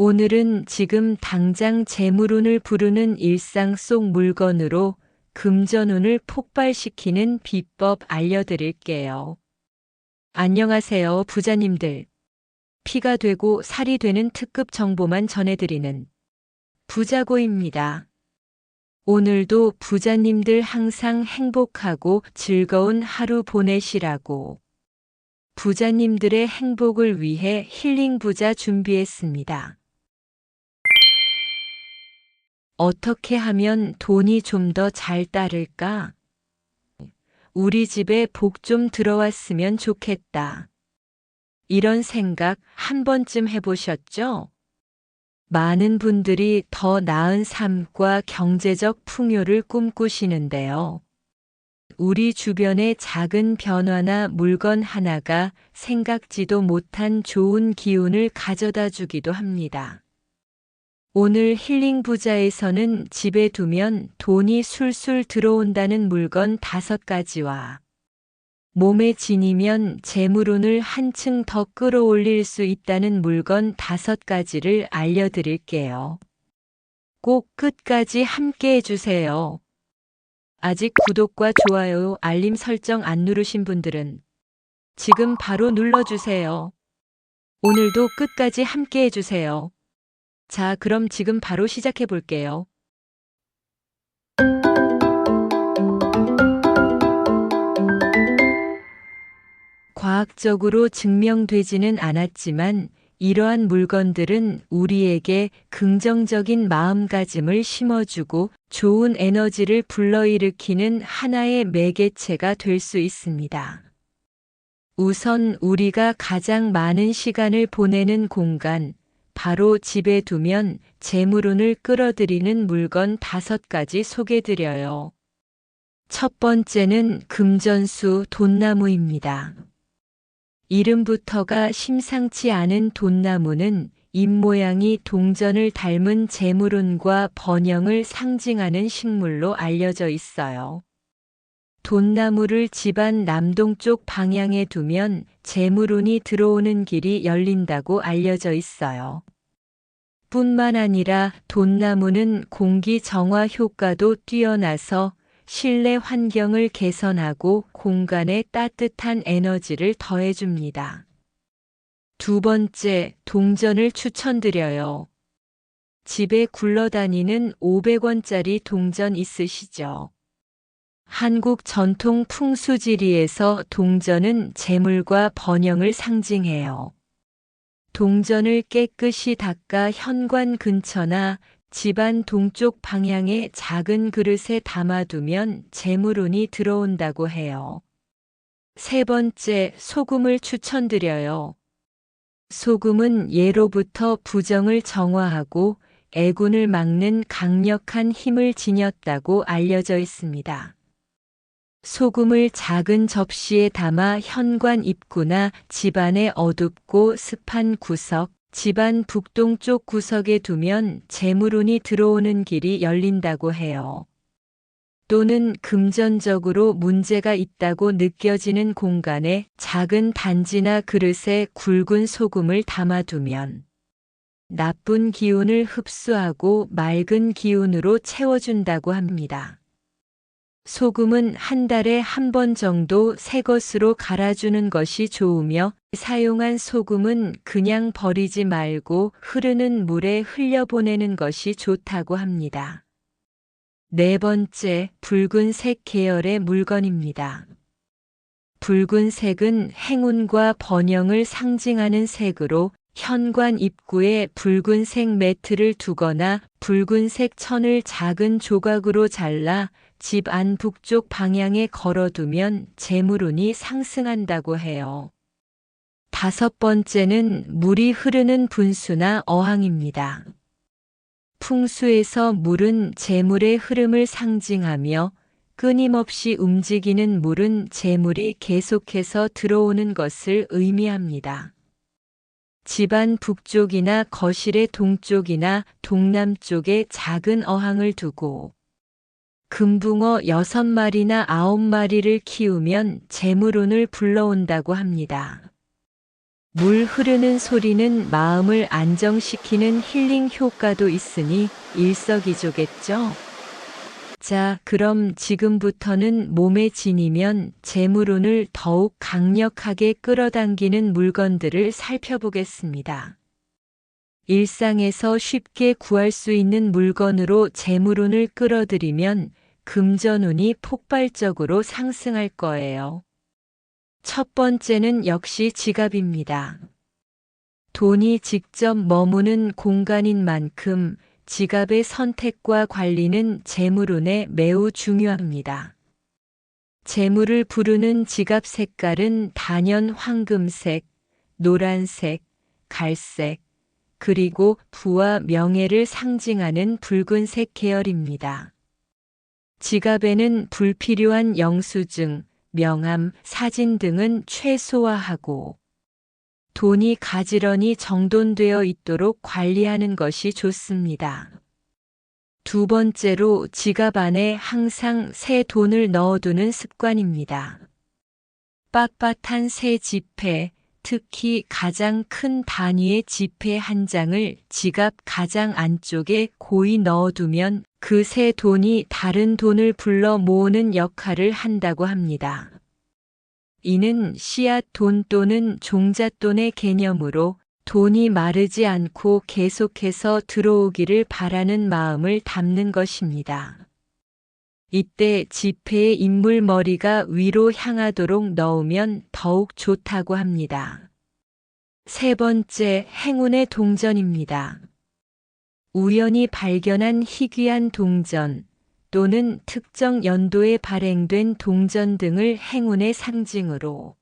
오늘은 지금 당장 재물운을 부르는 일상 속 물건으로 금전운을 폭발시키는 비법 알려드릴게요. 안녕하세요, 부자님들. 피가 되고 살이 되는 특급 정보만 전해드리는 부자고입니다. 오늘도 부자님들 항상 행복하고 즐거운 하루 보내시라고 부자님들의 행복을 위해 힐링 부자 준비했습니다. 어떻게 하면 돈이 좀 더 잘 따를까? 우리 집에 복 좀 들어왔으면 좋겠다. 이런 생각 한 번쯤 해보셨죠? 많은 분들이 더 나은 삶과 경제적 풍요를 꿈꾸시는데요. 우리 주변의 작은 변화나 물건 하나가 생각지도 못한 좋은 기운을 가져다 주기도 합니다. 오늘 힐링 부자에서는 집에 두면 돈이 술술 들어온다는 물건 다섯 가지와 몸에 지니면 재물운을 한층 더 끌어올릴 수 있다는 물건 다섯 가지를 알려드릴게요. 꼭 끝까지 함께 해주세요. 아직 구독과 좋아요, 알림 설정 안 누르신 분들은 지금 바로 눌러주세요. 오늘도 끝까지 함께 해주세요. 자, 그럼 지금 바로 시작해 볼게요. 과학적으로 증명되지는 않았지만 이러한 물건들은 우리에게 긍정적인 마음가짐을 심어주고 좋은 에너지를 불러일으키는 하나의 매개체가 될 수 있습니다. 우선 우리가 가장 많은 시간을 보내는 공간, 바로 집에 두면 재물운을 끌어들이는 물건 다섯 가지 소개드려요. 첫 번째는 금전수 돈나무입니다. 이름부터가 심상치 않은 돈나무는 입모양이 동전을 닮은 재물운과 번영을 상징하는 식물로 알려져 있어요. 돈나무를 집안 남동쪽 방향에 두면 재물운이 들어오는 길이 열린다고 알려져 있어요. 뿐만 아니라 돈나무는 공기 정화 효과도 뛰어나서 실내 환경을 개선하고 공간에 따뜻한 에너지를 더해줍니다. 두 번째, 동전을 추천드려요. 집에 굴러다니는 500원짜리 동전 있으시죠? 한국 전통 풍수지리에서 동전은 재물과 번영을 상징해요. 동전을 깨끗이 닦아 현관 근처나 집안 동쪽 방향의 작은 그릇에 담아두면 재물운이 들어온다고 해요. 세 번째, 소금을 추천드려요. 소금은 예로부터 부정을 정화하고 애군을 막는 강력한 힘을 지녔다고 알려져 있습니다. 소금을 작은 접시에 담아 현관 입구나 집안의 어둡고 습한 구석, 집안 북동쪽 구석에 두면 재물운이 들어오는 길이 열린다고 해요. 또는 금전적으로 문제가 있다고 느껴지는 공간에 작은 단지나 그릇에 굵은 소금을 담아두면 나쁜 기운을 흡수하고 맑은 기운으로 채워준다고 합니다. 소금은 한 달에 한 번 정도 새 것으로 갈아주는 것이 좋으며 사용한 소금은 그냥 버리지 말고 흐르는 물에 흘려보내는 것이 좋다고 합니다. 네 번째, 붉은색 계열의 물건입니다. 붉은색은 행운과 번영을 상징하는 색으로 현관 입구에 붉은색 매트를 두거나 붉은색 천을 작은 조각으로 잘라 집 안 북쪽 방향에 걸어두면 재물운이 상승한다고 해요. 다섯 번째는 물이 흐르는 분수나 어항입니다. 풍수에서 물은 재물의 흐름을 상징하며 끊임없이 움직이는 물은 재물이 계속해서 들어오는 것을 의미합니다. 집안 북쪽이나 거실의 동쪽이나 동남쪽에 작은 어항을 두고 금붕어 6마리나 9마리를 키우면 재물운을 불러온다고 합니다. 물 흐르는 소리는 마음을 안정시키는 힐링 효과도 있으니 일석이조겠죠? 자, 그럼 지금부터는 몸에 지니면 재물운을 더욱 강력하게 끌어당기는 물건들을 살펴보겠습니다. 일상에서 쉽게 구할 수 있는 물건으로 재물운을 끌어들이면 금전운이 폭발적으로 상승할 거예요. 첫 번째는 역시 지갑입니다. 돈이 직접 머무는 공간인 만큼 지갑의 선택과 관리는 재물운에 매우 중요합니다. 재물을 부르는 지갑 색깔은 단연 황금색, 노란색, 갈색, 그리고 부와 명예를 상징하는 붉은색 계열입니다. 지갑에는 불필요한 영수증, 명함, 사진 등은 최소화하고 돈이 가지런히 정돈되어 있도록 관리하는 것이 좋습니다. 두 번째로 지갑 안에 항상 새 돈을 넣어두는 습관입니다. 빳빳한 새 지폐, 특히 가장 큰 단위의 지폐 한 장을 지갑 가장 안쪽에 고이 넣어두면 그 새 돈이 다른 돈을 불러 모으는 역할을 한다고 합니다. 이는 씨앗 돈 또는 종잣돈의 개념으로 돈이 마르지 않고 계속해서 들어오기를 바라는 마음을 담는 것입니다. 이때 지폐의 인물 머리가 위로 향하도록 넣으면 더욱 좋다고 합니다. 세 번째, 행운의 동전입니다. 우연히 발견한 희귀한 동전 또는 특정 연도에 발행된 동전 등을 행운의 상징으로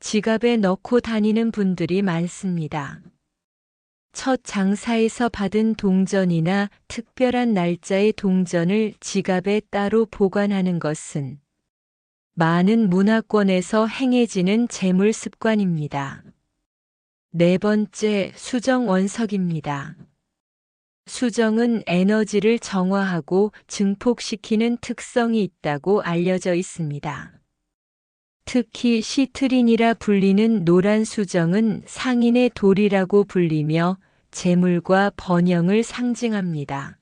지갑에 넣고 다니는 분들이 많습니다. 첫 장사에서 받은 동전이나 특별한 날짜의 동전을 지갑에 따로 보관하는 것은 많은 문화권에서 행해지는 재물 습관입니다. 네 번째, 수정 원석입니다. 수정은 에너지를 정화하고 증폭시키는 특성이 있다고 알려져 있습니다. 특히 시트린이라 불리는 노란 수정은 상인의 돌이라고 불리며 재물과 번영을 상징합니다.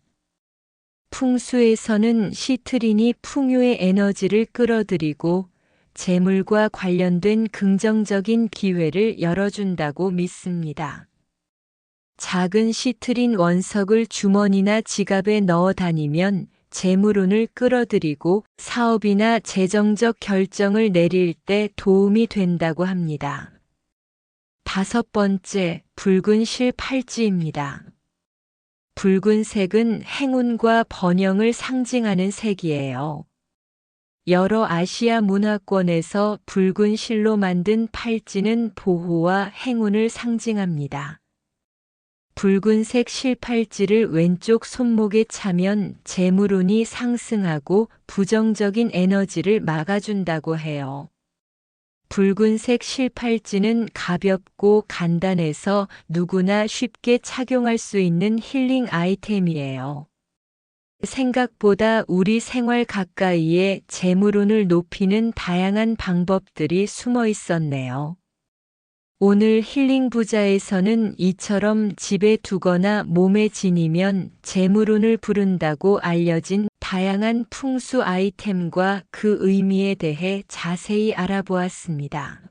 풍수에서는 시트린이 풍요의 에너지를 끌어들이고 재물과 관련된 긍정적인 기회를 열어준다고 믿습니다. 작은 시트린 원석을 주머니나 지갑에 넣어 다니면 재물운을 끌어들이고 사업이나 재정적 결정을 내릴 때 도움이 된다고 합니다. 다섯 번째, 붉은 실 팔찌입니다. 붉은색은 행운과 번영을 상징하는 색이에요. 여러 아시아 문화권에서 붉은 실로 만든 팔찌는 보호와 행운을 상징합니다. 붉은색 실팔찌를 왼쪽 손목에 차면 재물운이 상승하고 부정적인 에너지를 막아준다고 해요. 붉은색 실팔찌는 가볍고 간단해서 누구나 쉽게 착용할 수 있는 힐링 아이템이에요. 생각보다 우리 생활 가까이에 재물운을 높이는 다양한 방법들이 숨어 있었네요. 오늘 힐링 부자에서는 이처럼 집에 두거나 몸에 지니면 재물운을 부른다고 알려진 다양한 풍수 아이템과 그 의미에 대해 자세히 알아보았습니다.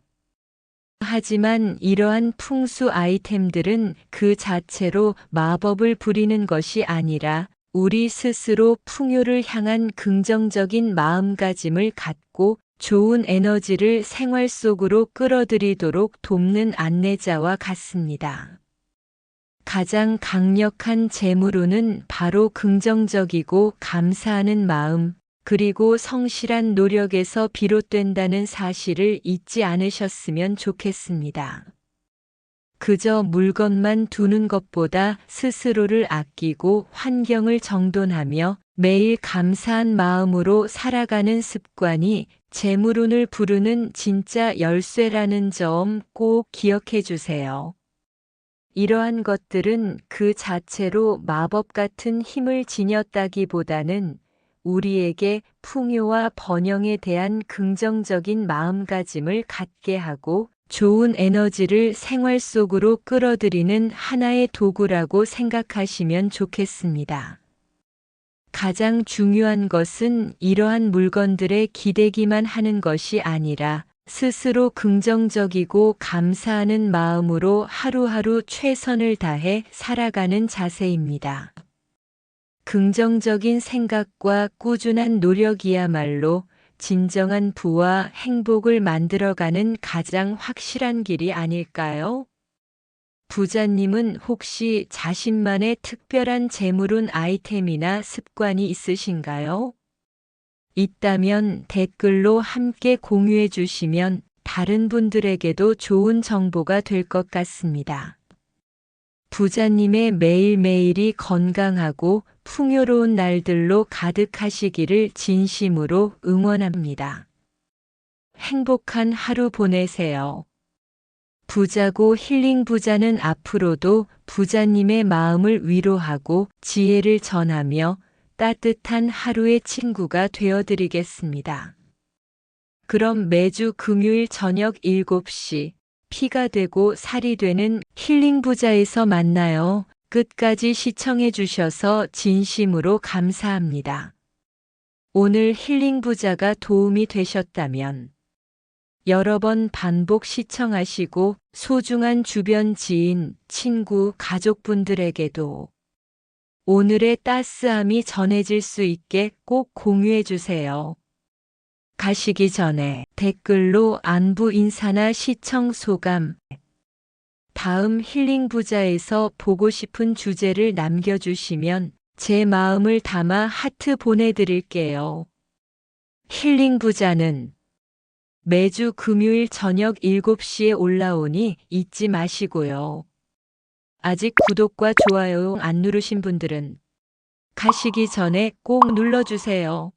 하지만 이러한 풍수 아이템들은 그 자체로 마법을 부리는 것이 아니라 우리 스스로 풍요를 향한 긍정적인 마음가짐을 갖고 좋은 에너지를 생활 속으로 끌어들이도록 돕는 안내자와 같습니다. 가장 강력한 재물운은 바로 긍정적이고 감사하는 마음, 그리고 성실한 노력에서 비롯된다는 사실을 잊지 않으셨으면 좋겠습니다. 그저 물건만 두는 것보다 스스로를 아끼고 환경을 정돈하며 매일 감사한 마음으로 살아가는 습관이 재물운을 부르는 진짜 열쇠라는 점 꼭 기억해 주세요. 이러한 것들은 그 자체로 마법 같은 힘을 지녔다기보다는 우리에게 풍요와 번영에 대한 긍정적인 마음가짐을 갖게 하고 좋은 에너지를 생활 속으로 끌어들이는 하나의 도구라고 생각하시면 좋겠습니다. 가장 중요한 것은 이러한 물건들에 기대기만 하는 것이 아니라 스스로 긍정적이고 감사하는 마음으로 하루하루 최선을 다해 살아가는 자세입니다. 긍정적인 생각과 꾸준한 노력이야말로 진정한 부와 행복을 만들어가는 가장 확실한 길이 아닐까요? 부자님은 혹시 자신만의 특별한 재물운 아이템이나 습관이 있으신가요? 있다면 댓글로 함께 공유해 주시면 다른 분들에게도 좋은 정보가 될 것 같습니다. 부자님의 매일매일이 건강하고 풍요로운 날들로 가득하시기를 진심으로 응원합니다. 행복한 하루 보내세요. 부자고 힐링 부자는 앞으로도 부자님의 마음을 위로하고 지혜를 전하며 따뜻한 하루의 친구가 되어드리겠습니다. 그럼 매주 금요일 저녁 7시 피가 되고 살이 되는 힐링 부자에서 만나요. 끝까지 시청해 주셔서 진심으로 감사합니다. 오늘 힐링 부자가 도움이 되셨다면 여러 번 반복 시청하시고 소중한 주변 지인, 친구, 가족분들에게도 오늘의 따스함이 전해질 수 있게 꼭 공유해 주세요. 가시기 전에 댓글로 안부 인사나 시청 소감, 다음 힐링 부자에서 보고 싶은 주제를 남겨주시면 제 마음을 담아 하트 보내드릴게요. 힐링 부자는 매주 금요일 저녁 7시에 올라오니 잊지 마시고요. 아직 구독과 좋아요 안 누르신 분들은 가시기 전에 꼭 눌러주세요.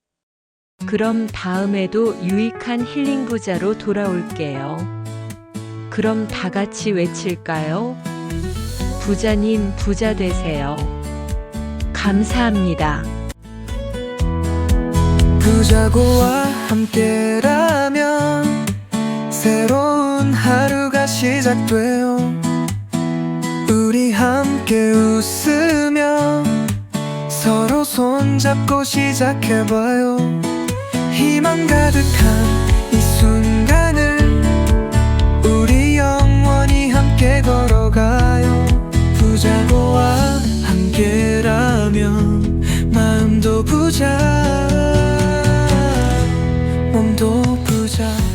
그럼 다음에도 유익한 힐링 부자로 돌아올게요. 그럼 다 같이 외칠까요? 부자님 부자 되세요. 감사합니다. 부자고와 함께라면 새로운 하루가 시작돼요 함께 웃으며 서로 손잡고 시작해봐요. 희망 가득한 이 순간을 우리 영원히 함께 걸어가요. 부자고와 함께라면 마음도 부자 몸도 부자.